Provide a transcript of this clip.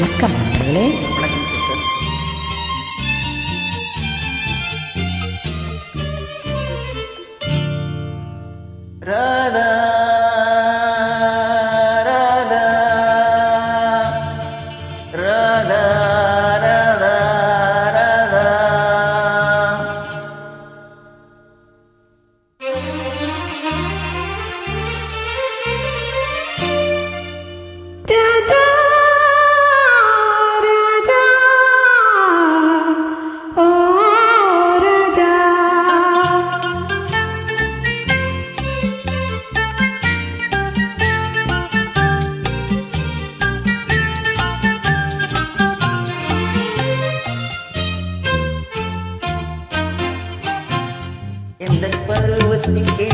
வணக்கம் நண்பர்களே. Radha Radha Radha. de que